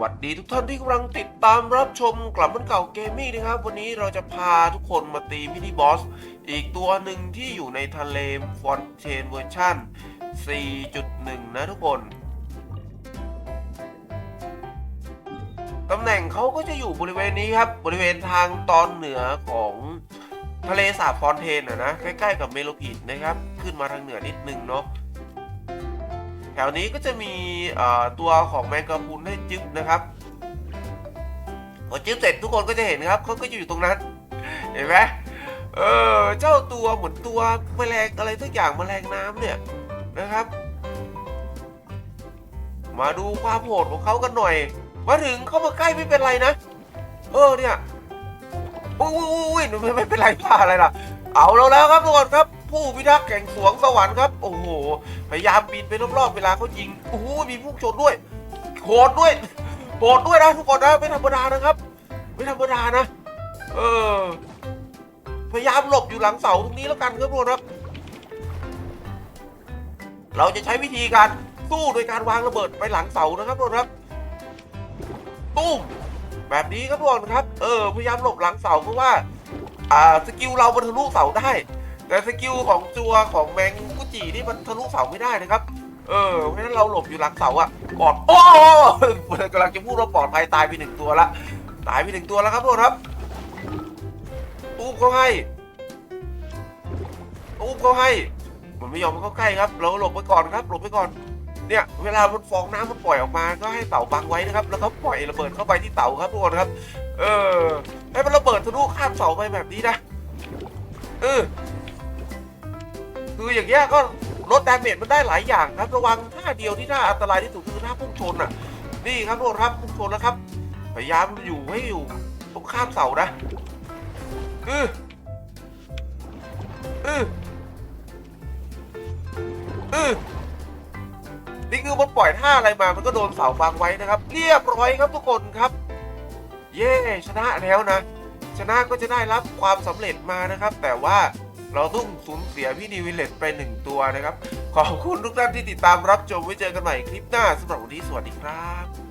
วัสดีทุกท่านที่กำลังติดตามรับชมกลับมันเก่าเกมมิ่งนะครับ วันนี้เราจะพาทุกคนมาตีมินิบอส อีกตัวหนึ่งที่อยู่ในทะเลฟอนเทนเวอร์ชัน4.1 นะทุกคน ตำแหน่งเขาก็จะอยู่บริเวณนี้ครับ บริเวณทางตอนเหนือของทะเลสาบฟอนเทนนะนะ ใกล้ๆกับเมโลพิดนะครับ ขึ้นมาทางเหนือนิดนึงเนาะ แถวนี้ก็จะมีตัวของแมงกะพรุนให้จึ๊บนะครับพอจึ๊บเสร็จทุกคนก็จะเห็นครับเขาก็อยู่ตรงนั้น เห็นไหมเออเจ้าตัวเหมือนตัวแมลงอะไรทุกอย่างแมลงน้ำเนี่ยนะครับ มาดูความโหดของเขากันหน่อย มาถึงเข้ามาใกล้ไม่เป็นไรนะ เออเนี่ยอุ้ยอุ้ยอุ้ยไม่เป็นไรพลาอะไรล่ะ เอาเราแล้วครับทุกคนครับ ผู้พิทักษ์แห่งสวงสวรรค์ครับ โอ้โห พยายามบินไปรอบๆเวลาเขายิง โอ้โห มีพุ่งชนด้วยโหดด้วยโหดด้วยนะทุกคนนะไม่ธรรมดานะครับ ไม่ธรรมดานะ เออ พยายามหลบอยู่หลังเสาตรงนี้แล้วกันครับทุกคนครับ เราจะใช้วิธีการสู้โดยการวางระเบิดไปหลังเสานะครับทุกคนครับตุ้มแบบนี้ครับทุกคนครับ เออ พยายามหลบหลังเสาเพราะว่า อ่า สกิลเรามันทะลุเสาได้ แต่สกิลของตัวของแมงกุจินี่มันทะลุเสาไม่ได้นะครับ เออเพราะฉะนั้นเราหลบอยู่หลังเสาอะกอดโอ้กำลังจะพูดว่าปลอดภัยตายไปหนึ่งตัวละตายไปหนึ่งตัวแล้วครับทุกคนครับตู้มเขาให้ตู้มเขาให้มันไม่ยอมเข้าใกล้ครับ เราหลบไปก่อนครับหลบไปก่อนเนี่ยเวลามันฟองน้ำมันปล่อยออกมา ก็ให้เต่าบังไว้นะครับ แล้วก็ปล่อยระเบิดเข้าไปที่เต่าครับทุกคนครับ เออให้มันระเบิดทะลุข้ามเสาไปแบบนี้นะเออ คืออย่างเงี้ยก็ลดดาเมจมันได้หลายอย่างครับ ระวังท่าเดียวที่ท่าอันตรายที่สุดคือท่าพุ่งชนอะ นี่ครับทุกคนครับพุ่งชนแล้วครับ พยายามอยู่ให้อยู่ตรงข้ามเสานะเออเออเออนี่คือมันปล่อยท่าอะไรมา มันก็โดนเสาบังไว้นะครับ เรียบร้อยครับทุกคนครับ เย้ชนะแล้วนะ ชนะก็จะได้รับความสำเร็จมานะครับ แต่ว่า เราต้องสูญเสียพี่ดีวิลเลตไปหนึ่งตัวนะครับ ขอบคุณทุกท่านที่ติดตามรับชมไว้เจอกันใหม่คลิปหน้าสำหรับวันนี้สวัสดีครับ